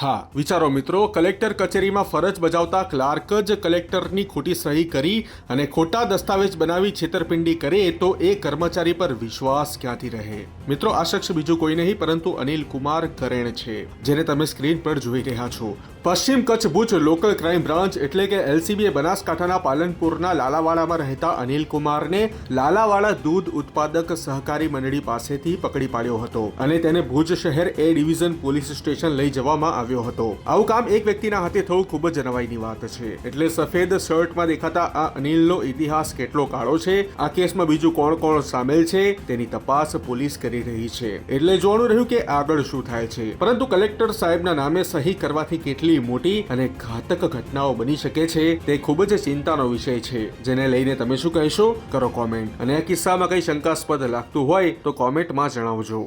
હા, વિચારો મિત્રો, કલેક્ટર કચેરીમાં ફરજ બજાવતા ક્લાર્ક જ કલેક્ટરની ખોટી સહી કરી અને ખોટા દસ્તાવેજ બનાવી છેતરપિંડી કરે તો એ કર્મચારી પર વિશ્વાસ ક્યાંથી રહે? મિત્રો, આ શખ્સ બીજું કોઈ નહીં, પરંતુ અનિલ કુમાર કરેણ છે, જેને તમે સ્ક્રીન પર જોઈ રહ્યા છો. પશ્ચિમ Kutch Bhuj local crime branch એટલે કે એલસીબીએ બનાસકાંઠાના પાલનપુરના લાલાવાડામાં રહેતા અનિલ કુમારને લાલાવાડા દૂધ ઉત્પાદક સહકારી મંડળી પાસેથી પકડી પાડ્યો હતો અને તેને ભુજ શહેર એ ડિવિઝન પોલીસ સ્ટેશન લઈ જવામાં આવ્યો હતો. આવું કામ એક વ્યક્તિના હાથે થવું ખૂબ જ નવાઈની વાત છે. એટલે સફેદ શર્ટમાં દેખાતા આ અનિલનો ઇતિહાસ કેટલો કાળો છે? આ કેસમાં બીજું કોણ કોણ સામેલ છે? તેની તપાસ પોલીસ કરી રહી છે. એટલે જોવાનું રહ્યું કે આગળ શું થાય છે. પરંતુ કલેક્ટર સાહેબના નામે સહી કરવાથી કેટલી મોટી અને ઘાતક ઘટનાઓ બની શકે છે તે ખૂબ જ ચિંતાનો વિષય છે. જેને લઈને તમે શું કહેશો? કરો કોમેન્ટ અને આ કિસ્સામાં કઈ શંકાસ્પદ લાગતું હોય તો કોમેન્ટમાં જણાવજો.